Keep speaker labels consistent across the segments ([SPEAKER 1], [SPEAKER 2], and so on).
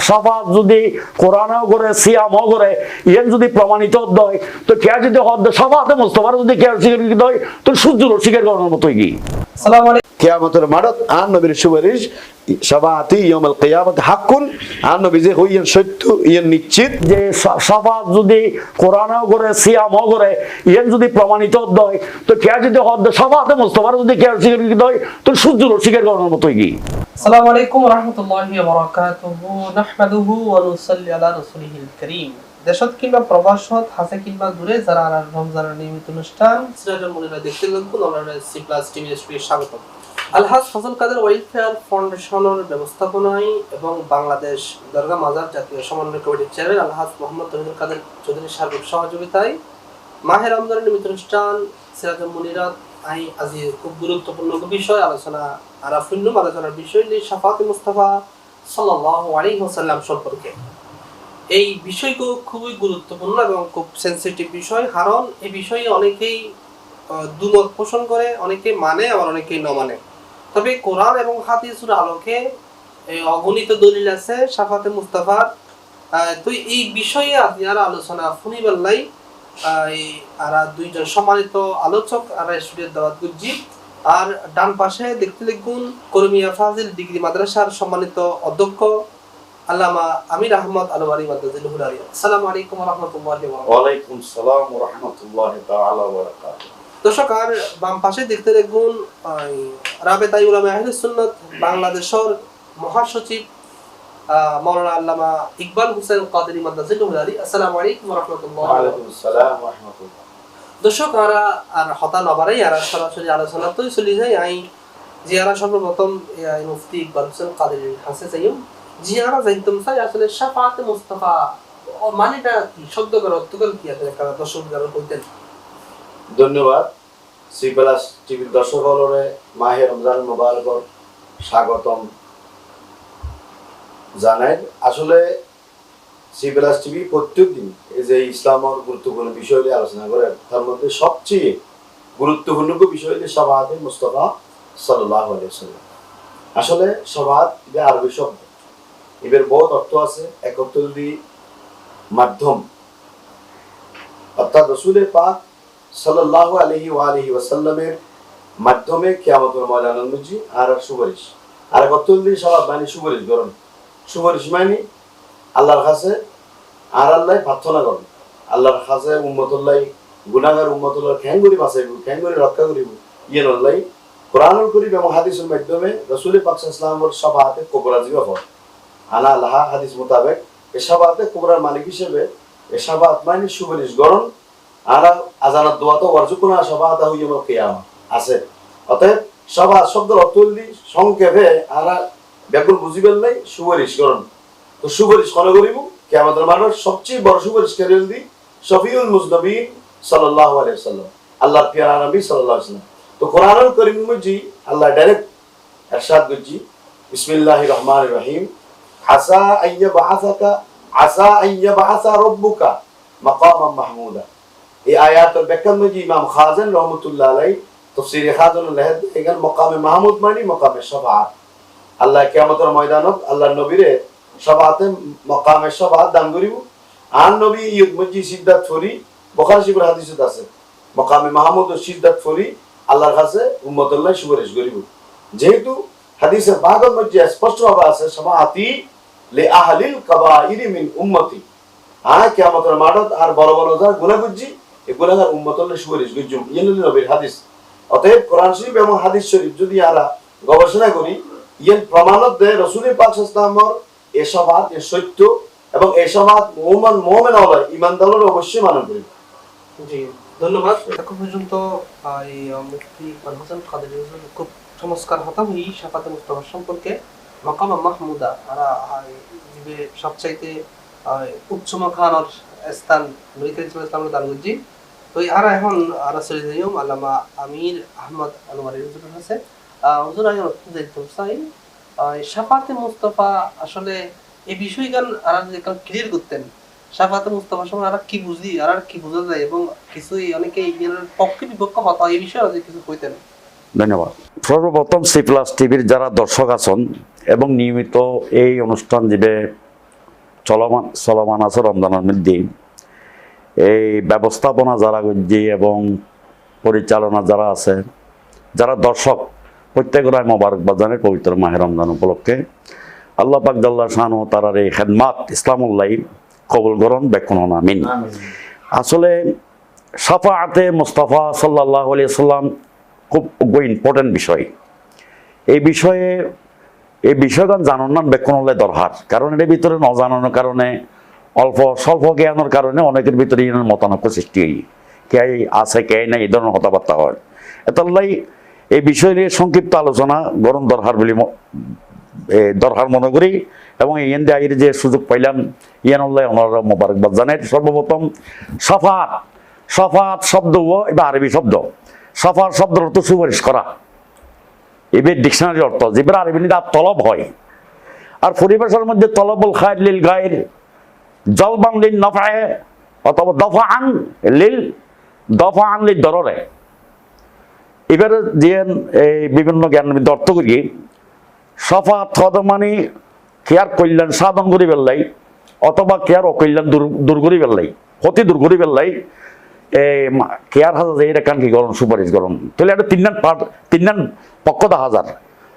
[SPEAKER 1] সফাত যদি কোরআনও করে সিয়ামও করে ইয়েন যদি প্রমাণিত হয় তো কে যদি হদ সফাতে মুস্তফার যদি কে স্বীকৃত হয় তো সূর্য স্বীকার করার মতোই কি?
[SPEAKER 2] কিয়ামতের মাঠত আর নবীর সুপারিশ সবাতি ইয়াউমুল কিয়ামত হাক্কুন আর নবী যে হইয়েন সত্য ইয়েন নিশ্চিত।
[SPEAKER 1] যে স- যদি কোরআনও করে সিয়ামও করে ইয়েন যদি প্রমাণিত হয় তো কে যদি হদ সফাতে মুস্তফার যদি কে স্বীকৃত হয় তো সূর্য স্বীকার করার মতোই কি?
[SPEAKER 3] সালাম আলাইকুম রহমতুল্লাহি বারাকাতুহু। নাহমাদুহু ওয়া নুসাল্লি আলা রাসূলিহিল কারীম। দেশত কিংবা প্রবাসত, হাসে কিংবা দূরে, যারা আর রমজানের নিয়মিত অনুষ্ঠান দেখতে আমরা সি প্লাস টিভি এসপির স্বাগত আলহাজ ফজল কাদের ওয়েলফেয়ার ফাউন্ডেশনের ব্যবস্থাপনায় এবং বাংলাদেশ দরগা মাজার জাতীয় সমন্বয় কমিটির চেয়ারম্যান আলহাজ মোহাম্মদ তহিদুল কাদের সার্বিক সহযোগিতায় মাহের রমজানের নিয়মিত অনুষ্ঠান সিরাজুল মুনিরাত আই আজি খুব গুরুত্বপূর্ণ বিষয় আলোচনা আরাফুন্নুম আলোচনার বিষয় নিয়ে শাফাতে মুস্তাফা সাল্লাল্লাহু আলাইহি ওয়াসাল্লাম সম্পর্কে। এই বিষয়গুলো খুবই গুরুত্বপূর্ণ এবং খুব সেনসিটিভ বিষয়, কারণ এই বিষয়ে অনেকেই দুমত পোষণ করে অনেকে মানে আবার অনেকেই ন মানে। তবে কোরআন এবং হাদিসের আলোকে এই অগণিত দলিল আছে সাফাতে মুস্তাফার। তো এই বিষয়ে আজ আর আলোচনা ফুনিবাল্লাই আর দুইজন সম্মানিত আলোচক আর দাওয়াত গুজি আর ডান পাশে দেখতে লিখুন করমিয়া ফাজিল ডিগ্রি মাদ্রাসার সম্মানিত অধ্যক্ষ আল্লামা আমির আহমদ আনোয়ারি মাদ্রাজিল হুরারি আসসালামু আলাইকুম রাহমাতুল্লাহি ওয়া
[SPEAKER 4] সালাম ওয়া রাহমাতুল্লাহি তাআলা ওয়া বারাকাতুহু।
[SPEAKER 3] দর্শক আর বাম পাশে দেখতে দেখুন রাবেতাই উলামা আহলে সুন্নাত বাংলাদেশের মহাসচিব আহ, মাওলানা আল্লামা ইকবাল হোসেন কাদেরি মাদ্রাজিল হুরারি আসসালামু আলাইকুম ওয়া রাহমাতুল্লাহি। দর্শক আরা আর হতা নবারাই আর সরাসরি আলোচনা তো চলি যায় আই জিয়ারা সর্বপ্রথম এই মুফতি ইকবাল হোসেন কাদের হাসে যাইম জিয়ারা যাইতাম চাই আসলে শাফাতে মুস্তাফা মানেটা কি? শব্দ করে অর্থ করে কি আসলে কারা দর্শক যারা কইতেন
[SPEAKER 4] ধন্যবাদ। সি প্লাস টিভির দর্শক হলরে মাহে রমজান মুবারকর স্বাগতম। জানাই আসলে সি প্লাস টিভি প্রত্যেক দিন এই যে ইসলামের গুরুত্বপূর্ণ বিষয় নিয়ে আলোচনা করে তার মধ্যে সবচেয়ে গুরুত্বপূর্ণ বিষয় হলে সবাহাতে মুস্তফা সাল্লাহ আলাইসাল্লাম আসলে সবাহাত এটা আরবি শব্দ। এবার বহুত অর্থ আছে এক অর্থ যদি মাধ্যম। অর্থাৎ রসুলের পাক সাল্লাল্লাহু আলাইহি ওয়া আলিহি ওয়াসাল্লামের মাধ্যমে কিয়ামতের ময়দান অনুযায়ী আর সুপারিশ। আর কত দিন সবাই মানে সুপারিশ করুন সুপারিশ মানে আল্লাহর কাছে আর আল্লাহ প্রার্থনা করুন আল্লাহর কাছে উম্মতুল্লাহ গুনাগার উম্মতুল্লাহ খ্যাঙ্গুরি বাঁচাইব খ্যাঙ্গুরি রক্ষা করিব। ইয়ে নল্লাই কোরআনুল করিম এবং হাদিসের মাধ্যমে রসুলের পাক ইসলামের সভা হাতে কোবরা জীব হয়। আনা আল্লাহ হাদিস মোতাবেক এ সভাতে কোবরার মালিক হিসেবে এ সভা মানে সুপারিশ গরণ আর আজানাত দোয়া তো অর্জুকুনা দা হইয়া কিয়ামা আছে। অতএব সভা শব্দের অর্থ হইলি সংক্ষেপে আর ব্যাকুল বুঝিবেন নাই, সুপারিশ করেন। তো সুপারিশ করা করিব? কে আমাদের মানুষ সবচেয়ে বড় সুপারিশ করে যদি শফিউল মুজনবিন সাল্লাহ আলাইসাল্লাম আল্লাহ পিয়ারা নবী সাল্লাহ সাল্লাম তো কোরআন করিম মজি, আল্লাহ ডাইরেক্ট এরশাদ করছি। বিসমিল্লাহ রহমান রহিম। আসা আইয়া বাহাসাকা আসা আইয়া বাহাসা রব্বুকা মাকাম মাহমুদা। এই মজি ইমাম রহমতুল্লাহ আলাই তফসির লেহেদ, এখানে মকামে মাহমুদ মানি, মকামে আল্লাহ কিয়ামতের ময়দানত আল্লাহ নবীরে সবাতে মকামে সবাত দান করিব। আন নবী ইয়ুদ মজি সিদ্ধাত ফরি, বখার শিবর হাদিসত আছে। মকামে মাহমুদ সিদ্ধাত ফরি, আল্লাহর কাছে উম্মতুল্লাহ সুপারিশ করিব। যেহেতু হাদিসের মধ্যে স্পষ্ট ভাবে আছে সমাআতি লে আহলিল কাবাইরি মিন উম্মতি। আর কিয়ামতের মাঠত আর বড় বড় যারা গুনাহ করছি এই গুনাহগার উম্মতলে সুপারিশ গুজুম ইয়েন নবীর হাদিস। অতএব কোরআন শরীফ এবং হাদিস শরীফ যদি আমরা গবেষণা করি ইয়েন প্রমাণত দেয় রসুলের পাক ইসলামর এ সত্য এবং এ সমাজ মোহাম্মদ মোহামেন আল্লাহ ইমানদারের অবশ্যই মানব
[SPEAKER 3] জি ধন্যবাদ। এখন পর্যন্ত এই মুফতি কাদের খুব চমৎকার হতাম এই সম্পর্কে। মাকামা মাহমুদা আর যে সবচাইতে উচ্চ মাখানোর স্থান দান করছি তো আর এখন আর চলে আল্লামা আমির আহমদ আনোয়ারি হুজুর আছে। আহ, হুজুর আমি যাইতে চাই শাফাতে মুস্তফা আসলে এই বিষয়গান আর ক্লিয়ার করতেন। শাফাতে মুস্তফা সময় আর কি বুঝি আর কি বোঝা যায় এবং কিছু অনেকে পক্ষে বিপক্ষ হতা এই বিষয়ে কিছু কইতেন।
[SPEAKER 1] ধন্যবাদ। সর্বপ্রথম সি প্লাস টিভির যারা দর্শক আছেন এবং নিয়মিত এই অনুষ্ঠান দিবে চলমান চলমান আছে রমজানের মধ্যে এই ব্যবস্থাপনা যারা করছে এবং পরিচালনা যারা আছে যারা দর্শক প্রত্যেকরাই মোবারকবাদ জানে পবিত্র মাহে রমজান উপলক্ষে আল্লাহ পাক জাল্লাহ শাহানু তারার এই খেদমাত ইসলামুল্লাহ কবুল করুন বেকুন আমিন। আসলে সাফাআতে মুস্তাফা সাল্লাহ সাল্লাম খুব ইম্পর্টেন্ট বিষয়। এই বিষয়ে এই বিষয়গান জানার নাম বেক্ষণ হলে দরকার কারণ এর ভিতরে ন জানানোর কারণে অল্প স্বল্প জ্ঞানের কারণে অনেকের ভিতরে মতানৈক্য সৃষ্টি হয়। কে আছে কে নাই এই ধরনের কথাবার্তা হয়। এতাল্লাই এই বিষয় নিয়ে সংক্ষিপ্ত আলোচনা গরম দরকার বলে দরকার মনে করি এবং ইয়ান দিয়ে যে সুযোগ পাইলাম ইয়ান আল্লাহ ওনারা মোবারকবাদ জানাই সর্বপ্রথম, সফাত সফাত শব্দ এবার আরবি শব্দ। সফার শব্দের অর্থ সুপারিশ করা। এবার ডিকশনারি অর্থ, যেবার আরবি নিতে তলব হয়। আর পরিবেশের মধ্যে তলবুল খায়ের লিল গায়ের, জলবান লিল নফায় অথবা দফা আন লিল দফা আন লিল দররে। এবারে যে এই বিভিন্ন জ্ঞান অর্থ করি, সফা থদ মানে কেয়ার কল্যাণ সাধন করি পেলাই অথবা কেয়ার অকল্যাণ দূর দূর করি পেলাই ক্ষতি দূর করি পেলাই এই কেয়ার হাজার এটা কান কি গরম, সুপারিশ গরম। তাহলে এটা তিন পার্ট তিন পক্ষ দা হাজার।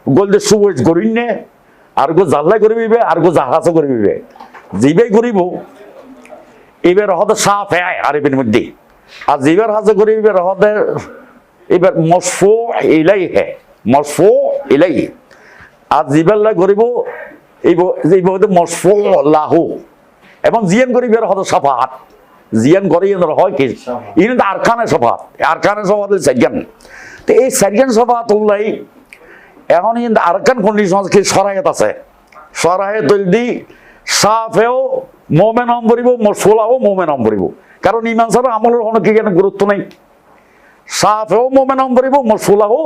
[SPEAKER 1] গোল যে সুপারিশ করিন নে আর গো জাল্লাই করিবে আর গো জাহাজও করিবে জিবাই করিব, এবার হতে সাফ হ্যাঁ আরবির মধ্যে। আর জিবার হাজে করিবে হতে এবার মসফো ইলাই হে মসফো ইলাই আর জিবাল্লা করিব এই এই বলতে মসফো লাহু। এবং জিয়ান করিবে হতে সাফাত। জিয়ান করে এনার হয় কি? ইনি তো আরখানে সফাত। আরখানে সফাত সাইগান তো এই সাইগান সফাত উল্লাই এখন কিন্তু আরকান কন্ডিশন কি? সরায়ত আছে। সরায়ত দি সাফেও মোমেন হম করিব মোমেন করিব কারণ ইমান ছাড়া আমলের কোনো কি কেন গুরুত্ব নাই। সাফেও মোমেন হম করিব মসলাও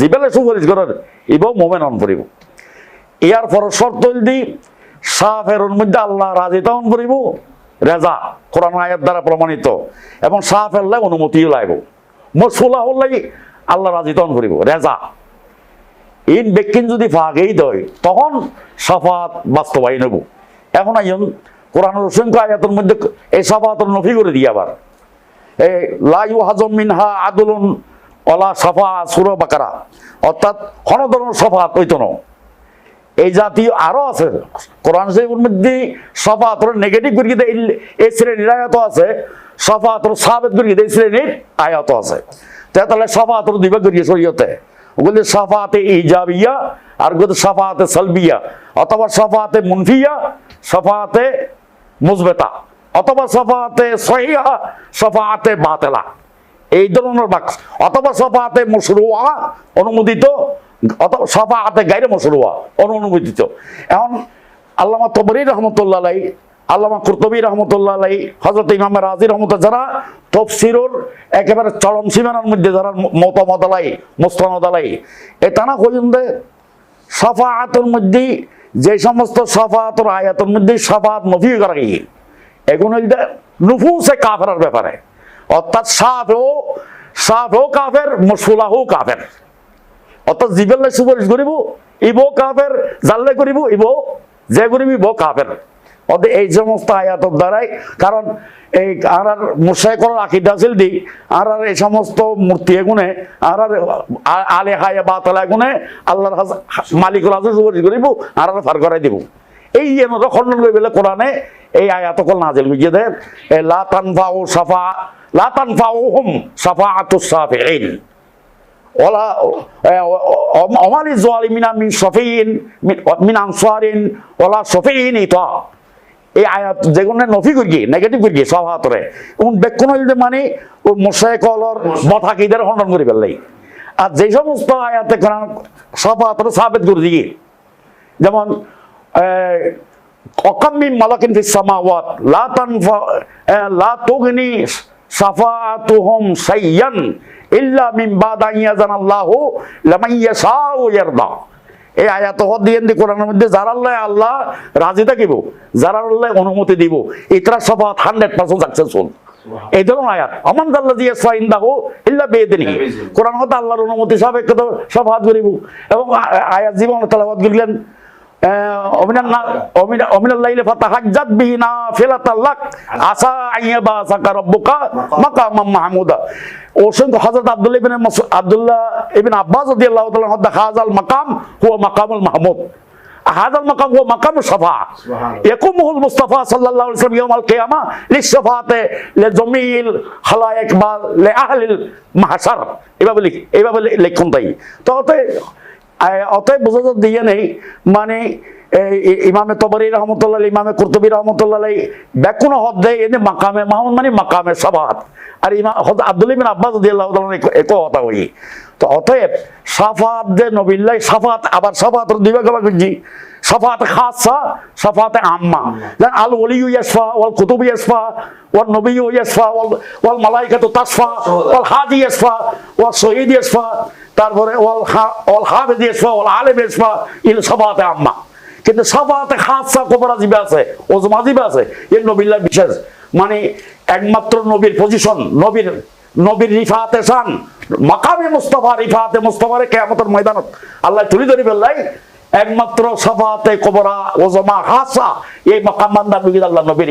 [SPEAKER 1] যিবেলে সুপারিশ করার ইবাও মোমেন হম করিব। ইয়ার পর শর্ত দি সাফের মধ্যে আল্লাহ রাজি তাহন করিব, রেজা, কোরআন আয়াত দ্বারা প্রমাণিত, এবং সাফের লাই অনুমতিও লাগব মসলা হল্লাই আল্লাহ রাজি তাহন করিব, রেজা। ইন ব্যক্তিন যদি ফাঁকেই দয়, তখন সাফাত বাস্তবায়ন হব এখন আইন কোরআনের অসংখ্য আয়াতের মধ্যে এই সাফাতের নফি করে দিয়ে আবার। লাইউ হাজম মিনহা আদুলুন অলা সাফা সুর বাকারা। অর্থাৎ কোনো ধরনের সাফাত হইতো না। এই জাতীয় আরও আছে। কোরআন শরীফের মধ্যে সাফাতর নেগেটিভ করে দিয়ে এই- শ্রেণির আয়াত আছে। সাফাতর সাবেত করে দিয়ে এই শ্রেণির আয়াত আছে। তাহলে সাফাতর দুই ভাগ করিয়ে শরীয়তে। ওগুলি সাফাতে ইজাবিয়া, আর ওগুলো সাফাতে সালবিয়া। অথবা সাফাতে মুনফিয়া, সাফাতে মুজবেতা অথবা সাফাতে সহিয়া সাফাতে বাতেলা। এই ধরনের বাক্স। অথবা সফাতে মশরুয়া, অনুমোদিত। অথবা সফাতে গাইরে মশরুয়া, অনুমোদিত। এখন আল্লামা তবরি রহমতুল্লাহ আল্লামা কুরতবী রহমতুল্লাহ আলাই হজরত ইমাম রাজি রহমত যারা তফসিরুর একেবারে চরম সীমানার মধ্যে যারা মতামত আলাই, মোস্তানদ আলাই, এ তানা পর্যন্ত সফাতের মধ্যে যে সমস্ত সফাতর আয়াতের মধ্যে সফাত নফি করা গিয়ে। এগুলো নুফুসে কাফের ব্যাপারে, অর্থাৎ সাফেও সাফেও কাফের মসুলাহও কাফের। অর্থাৎ জিবেল্লাই সুপারিশ করিব, ইবো কাফের, জাল্লে করিব, ইবো যে করিব, ইবো কাফের। অর্থাৎ এই সমস্ত আয়াতর দ্বারাই, কারণ এই আর আর করার আকিদা ছিল দি আর আর এই সমস্ত মূর্তি এগুনে আর আর আলে হায়া বাতালা এগুনে আল্লাহর মালিকুল হাজর সুপারিশ করিব আর আর ফার করাই দিব। এই এমন খণ্ডন করে পেলে কোরআনে, এই আয়াতকল নাজিল বুঝিয়ে দেন এ, লা তানফাউ সাফা, লা তানফাউ হুম সাফাআতুস সাফিঈন। ওলা অমালি জালিমিনা মিন শফিইন মিন- আনসারিন, ওলা শফিইন ইতা। এই আয়াত যেগুলো নফি করি নেগেটিভ করি সভাতরে এবং বেক্ষণ হইলে মানে ও মোশাইকলর বথাকিদের খণ্ডন করে ফেললাই। আর যে সমস্ত আয়াতে কোরআন সভাতরে সাবেত করে দিয়ে যেমন অকাম্মি মালাকিন ফিস সামাওয়াত লা তানফা লা তুগনি সাফাতুহুম সাইয়ান ইল্লা মিন বাদা ইয়াজান আল্লাহু লামান ইয়াশাউ ইয়ারদা। এই আয়াত দিয়ে কোরআনের মধ্যে যারা আল্লাহ আল্লাহ রাজি থাকিব যারা আল্লাহ অনুমতি দিব ইতরা সফাত হান্ড্রেড পার্সেন্ট সাকসেসফুল এই ধরুন আয়াত। আমান আল্লাহ দিয়ে সাইন্দাহু ইল্লা বেদিনী কোরআন হতে আল্লাহর অনুমতি সাপেক্ষে তো সফাত করিব। এবং আয়াত জীবন তেলাওয়াত করিলেন। অমিনাল্লাইলে ফাতাহাজ্জাত বিহি নাফিলাতাল লাক আসা আইয়াবা সাকা রব্বুকা মাকামাম মাহমুদা অসংখ্য হযরত আব্দুল্লাহ ইবনে মাসউদ আব্দুল্লাহ ইবনে আব্বাস রাদিয়াল্লাহু তাআলা হদা হাযাল মাকাম হুয়া মাকামুল মাহমুদ هذا المقام هو مقام الشفاعة يقومه المصطفى صلى الله عليه وسلم يوم القيامة للشفاعة لجميع الخلائق لأهل المحشر এভাবে লিখ এভাবে লিখুন তাই তো অতএব বোঝা যাচ্ছে দিয়ে নেই মানে ইমামে তবরি রহমতুল্লাহ ইমামে কুরতুবি রহমতুল্লাহ বেকুন হদ দেয়, এনে মাকামে, মাহমুদ মানে মাকামে সাবাত। আর ইমাম হদ আব্দুল ইবিন আব্বাস দিয়াল্লাহ এক কথা হই তো অতএব সাফাত দে নবিল্লাই সাফাত আবার সাফাত দুই ভাগ ভাগ করছি। সাফাত খাসা, সাফাত আম্মা। যেন আল ওলিউ ইয়াসফা ওয়াল কুতুব ইয়াসফা ওয়াল নবিয়্যু ইয়াসফা ওয়াল ওয়াল মালাইকাতু তাসফা ওয়াল হাজি ইয়াসফা ওয়াল শহীদ ইয়াসফা তারপরে ওয়াল ওয়াল হাফিজ ইয়াসফা ওয়াল আলিম ইয়াসফা ইল সাফাতে আম্মা। কিন্তু সাফাতে খাসা কোবরা জিবে আছে, ওজমা জিবে আছে এই নবিল্লাহ বিশেষ মানে একমাত্র নবীর পজিশন নবীর নবীর রিফাতে সান মাকামে মুস্তফা, রিফাতে মুস্তফারে কেয়ামতের ময়দানত। আল্লাহ তুলি ধরি ফেললাই একমাত্র সফাতে কবরা ওজমা হাসা এই মাকাম বান্দা আল্লাহ নবীর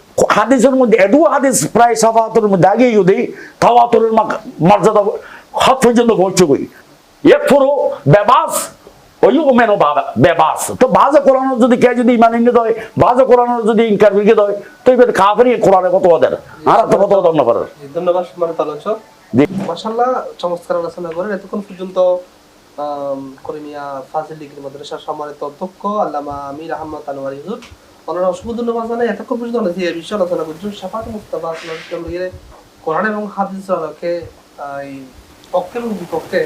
[SPEAKER 1] হাদিসের মধ্যে এদু হাদিস প্রায় সাফাতের মধ্যে আগে যদি তাওয়াতুরের মর্যাদা হাত পর্যন্ত পৌঁছে গই এক পুরো বেবাস ওই মেনো বেবাস। তো বাজে কোরআন যদি কে যদি ইমান ইঙ্গিত হয় বাজে যদি ইনকার বিঙ্গিত হয় তো এবার কোরআনে কত ওদের? আর তো কত
[SPEAKER 3] ধন্যবাদ
[SPEAKER 1] জি।
[SPEAKER 3] মাসাল্লাহ চমৎকার আলোচনা করেন এতক্ষণ পর্যন্ত করিমিয়া ফাজিল ডিগ্রি মাদ্রাসার সম্মানিত অধ্যক্ষ আল্লামা আমির আহমদ আনোয়ারি হুজুর ওনারা এতক্ষণ পর্যন্ত যে বিষয়ে আলোচনা করছেন সাফাত মুস্তাফা আলাইহি কোরআন এবং হাদিসের আলোকে এই পক্ষে এবং বিপক্ষে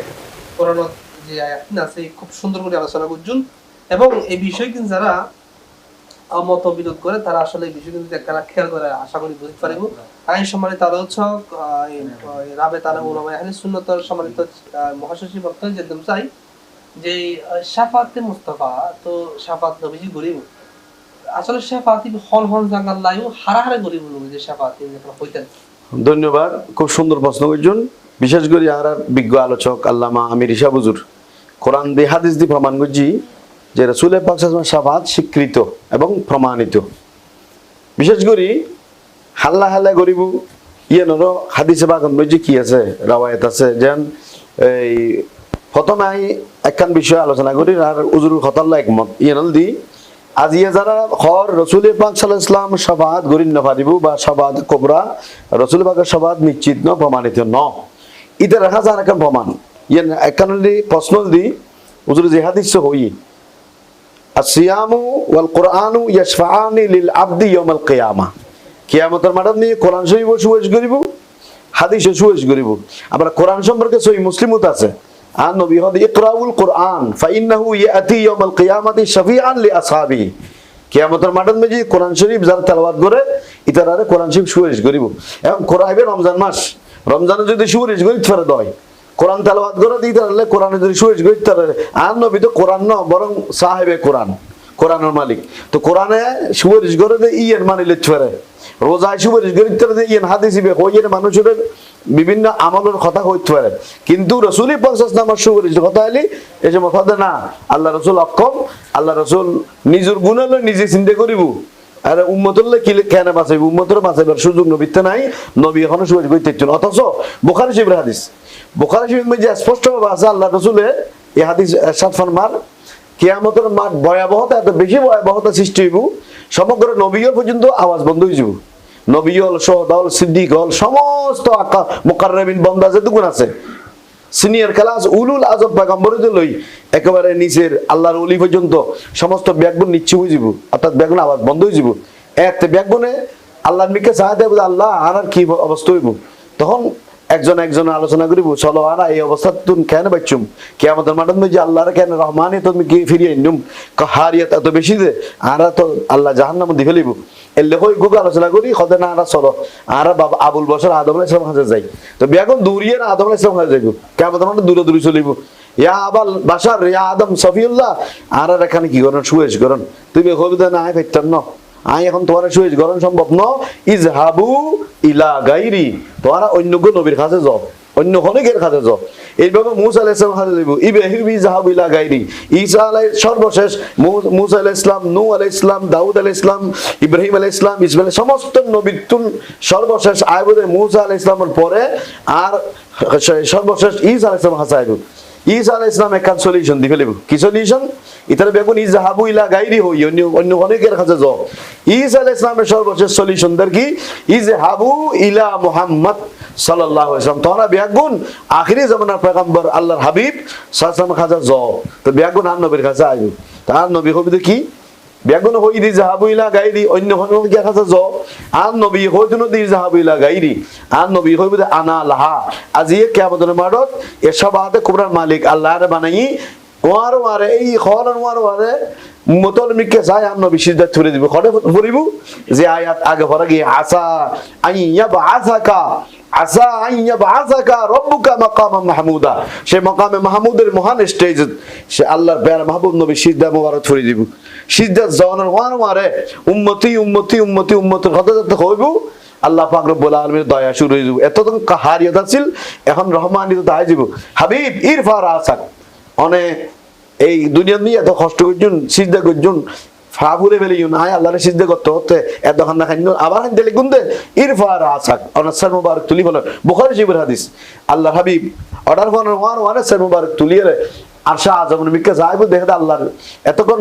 [SPEAKER 3] কোরআন যে আয়াতিন আছে খুব সুন্দর করে আলোচনা করছেন। এবং এই বিষয়ে কিন্তু যারা মত বিরোধ করে, তারা আসলে এই বিষয় কিন্তু একটা খেয়াল করে, আশা করি বুঝতে পারিব। আইন সম্মানিত আলোচক রাবে সুন্নতর সম্মানিত মহাসচিব বক্তব্য চাই যে শাফাতে মুস্তাফা, তো শাফাত নবীজি গরিব। আসলে শাফাতি হল হল জাঙ্গাল লাইও হারা হারা গরিব যে শাফাতি হইতেন।
[SPEAKER 4] ধন্যবাদ। খুব সুন্দর প্রশ্ন করছেন। বিশেষ করে আর বিজ্ঞ আলোচক আল্লামা আমির ইসা বুজুর কোরআন দি হাদিস দি প্রমাণ করছি যে রসুলের পাক সাফাত স্বীকৃত এবং প্রমাণিত। বিশেষ করে হাল্লা হাল্লা গরিব ইয়ে নর হাদিসে বাগন বলছি কি আছে? রাওয়ায়ত আছে। যেন এই প্রথমে একখান বিষয়ে আলোচনা করি আর উজুরুল খতাল্লা একমত। ইয়ে নল দি আজিয়ে যারা হর রসুল পাক ইসলাম সবাদ গরিন নফারিব বা সবাদ কোবরা, রসুল পাকের সবাদ নিশ্চিত ন প্রমাণিত ন ইতে রাখা যার একখান প্রমাণ। ইয়ে একখান প্রশ্ন দি উজুর যে হাদিস হই আসিয়ামু ওয়াল কোরআনু ইয়াশফাআনি লিল কিয়ামা। কিয়ামতের নিয়ে কোরআন শরীফ সুবেশ করিব হাদিসে সুবেশ করিব। আমরা কোরআন সম্পর্কে সহি মুসলিমত আছে। আর নবী হদ ইকরাউল কোরআন, ফাইন্নাহু ইয়াতি ইয়াউমাল কিয়ামাতি শাফিআন লি কিয়ামতের মাঠত মেজি কোরআন শরীফ যারা তেলাওয়াত করে, ইতারারে কোরআন শরীফ সুবেশ করিব। এখন কোরআন রমজান মাস। রমজানে যদি সুবেশ করি ফেরত হয় কোরআন তেলাওয়াত করে দিতে পারলে কোরআনে যদি সুয়েজ করতে পারে আর নবী তো কোরআন ন বরং সাহেবে কোরআন, কোরআনের মালিক। তো কোরআনে সুপারিশ করে দে ইয়ের মানি লিখতে পারে। রোজায় সুপারিশ করতে পারে ইয়েন হাদিসিবে হইয়ের মানুষের বিভিন্ন আমলের কথা হইতে পারে। কিন্তু রসুলই পঞ্চাশ নাম্বার সুপারিশ কথা এলি এই যে কথা না, আল্লাহ রসুল অক্ষম, আল্লাহ রসুল নিজের গুণ হলে নিজে চিন্তা করিব। আর উম্মতুল্লাহ কি কেন বাঁচাইব? উম্মতের বাঁচাইবার সুযোগ নবীতে নাই, নবী এখনও সুপারিশ করতে ইচ্ছুন অথচ বোখারি শিবের হাদিস, বোখারি শরীফ মধ্যে স্পষ্টভাবে আছে আল্লাহ রসুলে এই হাদিস এরশাদ ফরমার, কিয়ামতের মাঠ ভয়াবহতা, এত বেশি ভয়াবহতা সৃষ্টি হইব সমগ্র নবীয় পর্যন্ত আওয়াজ বন্ধ হয়ে যাব। নবী হল সিদ্দিক হল, সমস্ত মোকারবিন বন্দা যেটুকুন আছে। সিনিয়র ক্লাস, উলুল আজব পেগম্বরদের লই, একেবারে নিচের আল্লাহর অলি পর্যন্ত সমস্ত ব্যাগগুন নিচ্ছে হয়ে বুঝিব অর্থাৎ ব্যাগুন আবার বন্ধ হয়ে যাব। এতে ব্যাগগুনে আল্লাহর মিকে হবে আল্লাহ, আর কি অবস্থা হইব? তখন একজন একজন আলোচনা করিব, চলো আর এই অবস্থা তুমি কেন বাচ্চুম? কে আমাদের মাঠন যে আল্লাহর কেন রহমানে তুমি কি ফিরিয়ে নিম হারিয়াত এত বেশি দে আর তো আল্লাহ জাহান্নাম দিয়ে ফেলিব। এলে হই গুগ আলোচনা করি হতে না আর চলো। আর বাবা আবুল বছর আদম আলাইহিস সালাম হাজে যাই। তো বেগম দূরিয়ে না আদম আলাইহিস সালাম হাজে যাইব। কে আমাদের মাঠে দূরে দূরে চলিব। ইয়া আবাল বাসার ইয়া আদম, সফিউল্লাহ। আর এখানে কি করেন? সুয়েজ করেন। তুমি কবিতা না আয় ফেরতাম না আই এখন তোমার সুয়েজ গরম সম্ভব ন? ইজহাবু ইলা গাইরি। তোমরা অন্য নবীর কাছে যাও, অন্য কাছে যাও। এইভাবে মুসা আলাইহিস সালাম কাছে যাইব। ইব্রাহিম ইজহাবু ইলা গাইরি। আলাই সর্বশেষ মুসা আলাইহিস সালাম, নূহ আলাইহিস সালাম, দাউদ আলাইহিস সালাম, ইব্রাহিম আলাইহিস সালাম, ইসমাইল সমস্ত নবীর সর্বশেষ আইবুদে মুসা আলাইহিস সালামের পরে আর সর্বশেষ ঈসা আলাইহিস সালাম কাছে আইব ঈসা আলাহ ইসলাম একখান সলিউশন দি ফেলিব। কি সলিউশন ইতারে বেগুন ইজাহাবু ইলা গাইরি হই, অন্য অন্য অনেকের কাছে যাও। ঈসা আলাহ ইসলামের সর্বশেষ সলিউশন দের কি? ইজহাবু ইলা মুহাম্মদ সাল্লাল্লাহু আলাইহি ওয়াসাল্লাম তোমরা বেগুন আখিরি জামানার পয়গম্বর আল্লাহর হাবিব সাল্লাল্লাহু আলাইহি কাছে যাও। তো বেগুন আর নবীর কাছে আইব। তার নবী কবি কি? বেগুন হই দি যাহা ইলা গাইরি অন্য অনেকের কাছে জ। আর নবী দিন দি জাহাবুইলা গাইরি আন নবী হইব আনা লাহা। আজি কিয়ামতের মারত এসব আতে কুবরার মালিক আল্লাহর বানাই ওয়ার ওয়ারে, এই খলন ওয়ার ওয়ারে মতল মিকে যায় আর নবী সিজদা ছুড়ে দিব। খড়ে যে আয়াত আগে ভরা গিয়ে আসা আই ইয়াবআসাকা আসা আই ইয়াবআসাকা রব্বুকা মাকামা মাহমুদা। সে মাকামে মাহমুদের মহান স্টেজ সে আল্লাহর প্যার মাহবুব নবী সিজদা মোবারক ছুড়ে দিব। সিজদা জওয়ানের ওয়ারে উম্মতি উম্মতি উম্মতি, উম্মতের হতে যেতে হইব আল্লাহ পাক রব্বুল দয়া শুরু হয়ে যাব। এত তো কাহারিয়ত আছিল এখন রহমানিত দায় যাব হাবিব ইরফা রাসাক অনেক এই দুনিয়া নিয়ে এত কষ্ট করছুন, সিজদা করছুন ফাগুরে ফেলে ইউন, আয় আল্লাহরে সিজদা করতে হতে এত খান না খান আবার খান দিলে গুনতে। ইরফা রাসাক অনাসার মুবারক তুলি বলে। বুখারী শরীফের হাদিস আল্লাহ হাবিব অর্ডার করার ওয়ান ওয়ান সার মুবারক তুলিয়ে আর শাহ আজম মিকে যাইব দেখে আল্লাহর, এতক্ষণ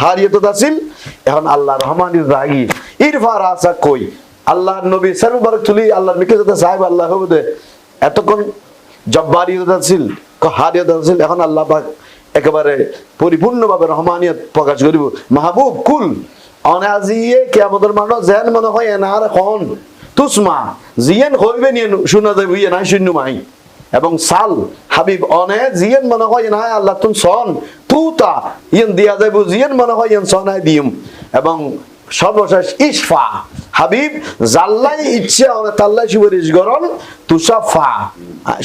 [SPEAKER 4] হারিয়ে তো আছিল এখন আল্লাহ রহমানির রাগি। ইরফা রাসাক কই? আল্লাহর নবী সার মুবারক তুলি, আল্লাহর মিকে যাতে সাহেব আল্লাহ হবে এতক্ষণ জব্বারিয়ত আছিল হারিয়ত আছিল এখন আল্লাহ পাক একেবারে পরিপূর্ণভাবে রহমানিয়ত প্রকাশ করিব। মাহবুব, কুল, অনাজিয়ে কে আমাদের মানুষ জেন মনে হয় এনার কন, তুসমা, জিয়েন হইবে নিয়ে শুনা যাবে ইয়ে নাই শূন্য মাই। এবং সাল, হাবিব, অনে, জিয়েন মনে হয় না আল্লাহ তুন সন, তুতা, ইয়েন দিয়া যাইব জিয়েন মনে হয় ইয়েন সনাই দিম। এবং সর্বশেষ ইসফা হাবিব জাল্লাই ইচ্ছা অনে তাল্লাই সুপারিশ গরল তুষাফা।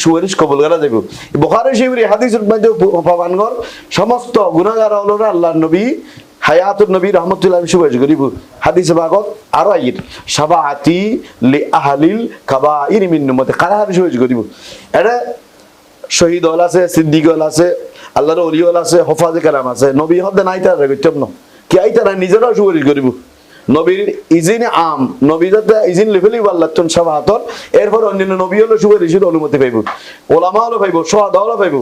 [SPEAKER 4] সুপারিশ কবুল করা যাইব বুখারী শিবরি মধ্যে প্রমাণগর সমস্ত গুনাহগার হলো আল্লাহর নবী হায়াতুর নবী রহমতুল্লাহ সুপারিশ করিব। হাদিস বাগত আর আইর সাবাআতি লি আহলিল কাবাইর মিন উম্মতি কারা হাদিস সুপারিশ করিব? এটা শহীদ হল আছে, সিদ্দিক হল আছে, আল্লাহর অলি হল আছে, হফাজে কালাম আছে। নবী হদে নাই তার রেগত্যম ন। কি আই তারা নিজেরাও সুপারিশ করিব। নবীর ইজিন আম, নবী যাতে ইজিন লেভেলিব বাল্লাতুন তুন সাবাহাতর এরপর অন্যান্য নবী হলো সুপারিশের অনুমতি পাইব। ওলামা হলো পাইব, সোহাদা হলো পাইব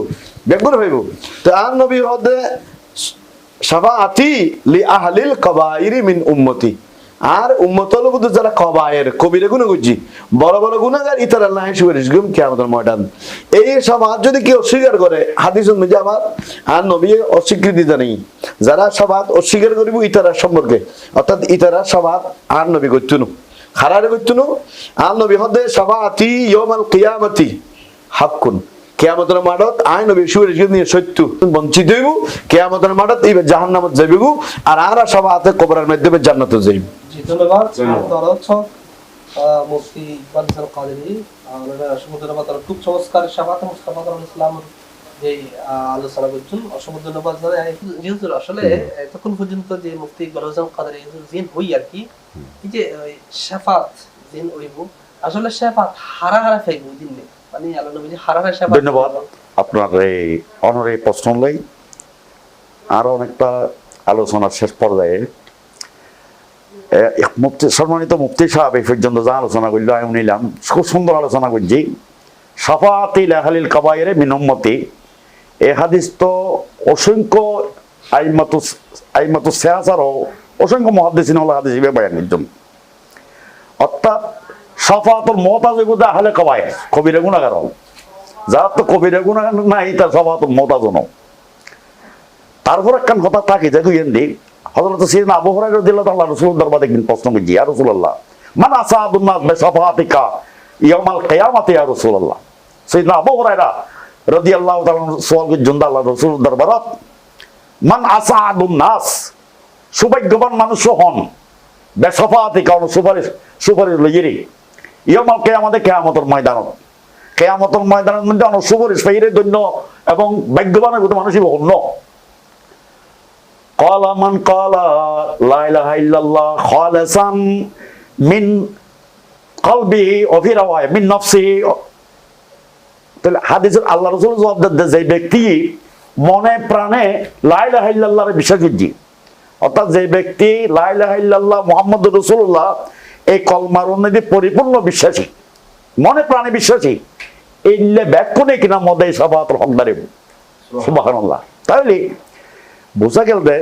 [SPEAKER 4] বেগুন পাইব। তো আর নবী হদে সাফাআতি লি আহলিল কবাইরি মিন উম্মতি। আর উম্মতল যারা কবায়ের, কবিরে গুণ গুজি বড় বড় গুণাগার, ইতার আল্লাহ সুপারিশ গুম কিয়ামতের ময়দান। এই সমাজ যদি কেউ অস্বীকার করে, হাদিস আবার আর নবী অস্বীকৃতি জানেই, যারা সবাদ অস্বীকার করিব ইতারা সম্পর্কে, অর্থাৎ ইতারা সবাদ আর নবী করতুনু খারারে করতুনু আর নবী হদে সবাতি ইয়মাল কিয়ামতি, হাক্কুন। কেয়ামতের মাঠত আই নবী সুরেশ নিয়ে সত্য বঞ্চিত হইব। কেয়ামতের মাঠত এই জাহান্নামত যাইব আর আরা সব হাতে কবরের মাধ্যমে জান্নাতে যাইব।
[SPEAKER 3] ধন্যবাদ। মুফতি ইকবাল হোসেন কাদেরি অসংখ্য ধন্যবাদ তারা খুব মুস্তাফা যে আলোচনা করছেন। অসংখ্য ধন্যবাদ জানাই। আসলে এতক্ষণ পর্যন্ত যে মুফতি ইকবাল হোসেন কাদেরি জিন হই আর কি এই যে শাফাত জিন হইব আসলে শাফাত হারা হারা মানে শাফাত
[SPEAKER 1] ধন্যবাদ। আপনার এই অনর এই প্রশ্ন লই। আরও অনেকটা আলোচনার শেষ পর্যায়ে। সম্মানিত মুফতি সাহেব, এই পর্যন্ত যা আলোচনা করল আমি নিলাম। খুব সুন্দর আলোচনা করছি। সাফাতি লেহালিল কাবাইরে মিনম্মতি এ হাদিস তো অসংখ্য আইমাতু আইমাতু সেহাসারও অসংখ্য মহাদিসিন হল হাদিস বয়ানের জন্য অর্থাৎ সাফাতুল মহতাজ আহলে কবায়। কবিরে গুণাগার হল যারা তো কবিরা গুণা নাই, তার সবাত মতাজনক তারপর একখান কথা থাকে যে কইয়েন দি, হযরত সিনা আবু হুরায়রা রাদিয়াল্লাহু তাআলা রাসূল দরবারে একদিন প্রশ্ন করছি ইয়া রাসূলুল্লাহ, মান আসাদুন নাস বিসাফাতিকা ইয়াউমাল কিয়ামাতি ইয়া রাসূলুল্লাহ? সিনা আবু হুরায়রা রাদিয়াল্লাহু তাআলা সওয়াল করছেন আল্লাহ রাসূল দরবারত মান আসাদুন নাস সৌভাগ্যবান মানুষ হন বেসফাতি কারণ সুপারিশ সুপারিশ লইয়েরি ইয়াউমাল কিয়ামাতে কিয়ামতের ময়দানত কিয়ামতের ময়দানের মধ্যে অনেক সুপারিশ পাইরে দৈন্য এবং ভাগ্যবানের মতো মানুষই হন্য قال من قال لا اله الا الله خالصا من قلبه وفي روايه من نفسه তাহলে হাদিসের আল্লাহ রসুল জবাব দেন যে ব্যক্তি মনে প্রাণে লাইলাহ ইল্লাল্লাহর বিশ্বাস করছি অর্থাৎ যে ব্যক্তি লাইলাহ ইল্লাল্লাহ মোহাম্মদ রসুল্লাহ এই কলমার উন্নতি পরিপূর্ণ বিশ্বাসী মনে প্রাণে বিশ্বাসী ইল্লে ব্যাকুনে কিনা মদে সবাত হকদারে সুবহানাল্লাহ। তাহলে বোঝা গেল যে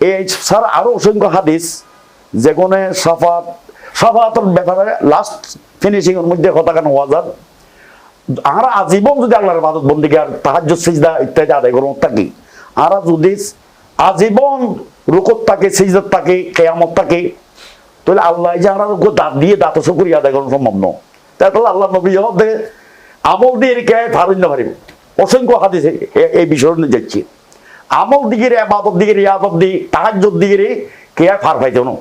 [SPEAKER 1] এই স্যার আরও অসংখ্য হাদিস যেখানে সাফাত সাফাতের ব্যাপারে লাস্ট ফিনিশিং এর মধ্যে কথা কেন ওয়াজার আমরা আজীবন যদি আল্লাহর ইবাদত বন্দিকে আর তাহাজ্জুদ সিজদা ইত্যাদি আদায় করব থাকি আমরা যদি আজীবন রুকত থাকে সিজদাত থাকে কিয়ামত থাকে তাহলে আল্লাহ যে আমরা দাঁত দিয়ে দাঁত শুকুরি আদায় করা সম্ভব ন তাহলে আল্লাহ নবী হবে আমল দিয়ে কে ফারুন্য পারিব। অসংখ্য হাদিসে এই বিষয় নিয়ে যাচ্ছি। আমল দিগিরে আবাদত দিগিরে ইয়াদত দি তাহাজ্জুদ দিগিরে কে আর ফার পাইতো না।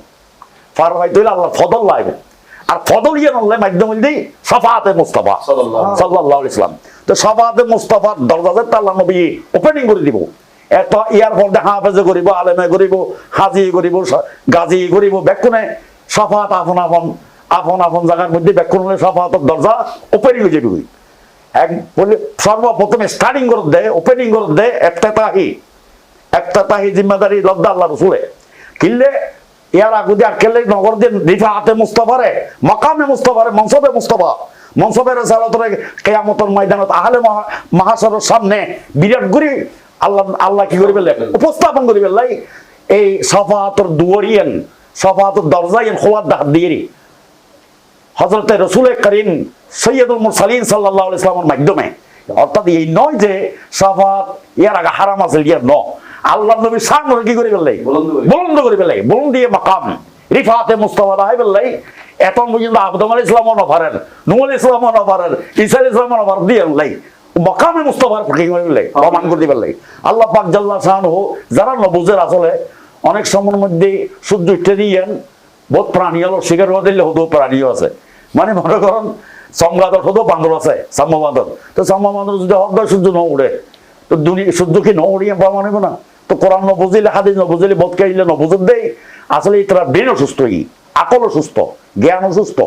[SPEAKER 1] ফার পাইতে হইলে আল্লাহ ফদল লাগবে আর ফদল ইয়ে নলে মাধ্যম হইলে সাফাতে মুস্তাফা। আলাইহি সাল্লাম তো সাফাতে মুস্তাফার দরজাতে তো আল্লাহ নবী ওপেনিং করে দিব। এত ইয়ার পর হাফেজে করিব আলেমে করিব হাজি করিব গাজী করিব বেকুনে সাফাত আপন আপন আপন আপন জায়গার মধ্যে বেকুন হলে সাফাতের দরজা ওপেনিং হয়ে যাবে এক বলে সর্বপ্রথমে স্টার্টিং করে দেয় ওপেনিং করে দেয়, একটা তাহি। একটা তাহি জিম্মাদারি লব্দা আল্লাহ রসুলে। কিনলে ইয়ার আগুদি আকেলে নগর দিন রিফা হাতে মুস্তফারে, মকামে মুস্তফারে, মনসবে মুস্তফা। মনসবের সালাতরে কেয়ামতর ময়দানত আহলে মহা- মাহাসরের সামনে বিরাট করি আল্লাহ আল্লাহ কি করি ফেললেন উপস্থাপন করি ফেললাই এই সফাতর দুয়ারিয়েন সফাতর দরজাইয়েন খোলার দাহাত দিয়ে হজরতে রসুল করিম সৈয়দুল মুরসালিন সাল্লাহ ইসলামের মাধ্যমে অর্থাৎ এই নয় যে সাফাত ইয়ার আগে হারাম আছে ইয়ার ন। আল্লাহ নবী সাং কি করে ফেললাই
[SPEAKER 5] বুলন্দ করে।
[SPEAKER 1] বুলন্দ দিয়ে মাকাম। রিফাতে মুস্তফা ফেললাই এত পর্যন্ত আবদম আল ইসলামও নফারেন নুমুল ইসলামও নফারেন ইসাল ইসলামও নফার দিয়ে ফেললাই মকামে মুস্তফার কি করে ফেললাই প্রমাণ করে দিয়ে ফেললাই আল্লাহ পাক জাল্লা শাহান হো যারা নবুজের আসলে অনেক সময়ের মধ্যে সূর্য উঠতে দিয়েন, বহুত প্রাণী হলো, শিকার দিলে হতো প্রাণীও আছে। মানে মনে করেন সম্রাদর হতো বান্দর আছে সাম্য বান্দর তো সাম্য বান্দর যদি হক সূর্য ন উড়ে তো দুনিয়া, সূর্য কি ন উড়িয়ে পাওয়া মানে না? তো কোরআন ন বুঝিলে হাদিস ন বুঝিলে বোধ খাইলে ন বুঝত দেই। আসলে তারা ব্রেন অসুস্থ ই আকল অসুস্থ জ্ঞান অসুস্থ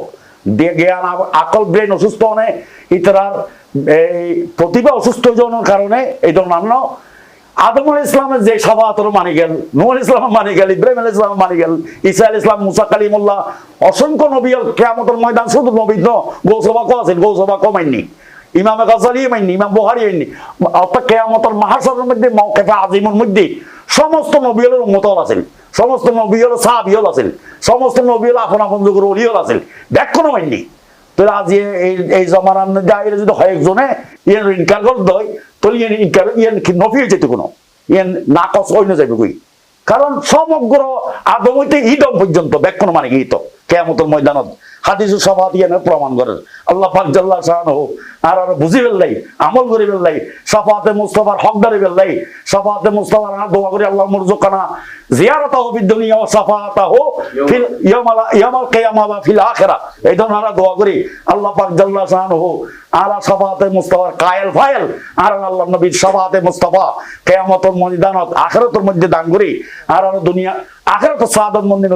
[SPEAKER 1] জ্ঞান আকল ব্রেন অসুস্থ মানে ইতারার এই প্রতিভা অসুস্থ কারণে, এই ধরনের আদম আল ইসলামের যে সাফাতর মানি গেল নুর ইসলাম মানি গেল, ইব্রাহিম আল ইসলাম মানি গেল ইসা আল ইসলাম মুসা কালিমুল্লাহ, অসংখ্য নবী কেয়ামতের ময়দান শুধু নবী ন গৌসভা ক আছেন গৌসভা কমাইনি ইমাম গাজালি ইমাম বুহারি অর্থাৎ মধ্যে মৌকেফা আজিমের মধ্যে সমস্ত নবীলের উন্মতল আছিল সমস্ত নবীল সাহাবিয়ল আছিল সমস্ত নবীল আপন আপন যুগের অলিয়ল ব্যাখ্যানো মাইনি তো আজ এই এই জমানার যাইরে যদি হয় একজনে ইনকার তাহলে ইয়ার ইনকার ইয়ার কি নফি হয়ে যেত কোনো? ইয়ান নাকচ অন্য যাবে কই? কারণ সমগ্র আদম হইতে ইদম পর্যন্ত ব্যাখ্যান মানে কি তো কেয়ামতের ময়দানত হাদিসু সভা দিয়ে প্রমাণ করেন আল্লাহ পাক জাল্লাহ শাহান হোক আর আর বুঝি ফেললাই, আমল করে ফেললাই, সফাতে মুস্তফার হকদারি ফেললাই, সফাতে মুস্তফার আর দোয়া করে আল্লাহ মুরজুকানা জিয়ারতা হো ও হো ইয়ামাল ফিল আখিরা এই ধরনের আমরা করি, আল্লাহ পাক শাহান হোক আলা সফাতে মুস্তফার কায়েল ফায়েল আর আল্লাহ নবীর সফাতে মুস্তফা কেয়ামতের ময়দানত, আখিরাতের মধ্যে দান করি, আর আর দুনিয়া, আখিরাতের সাদাত মন্দির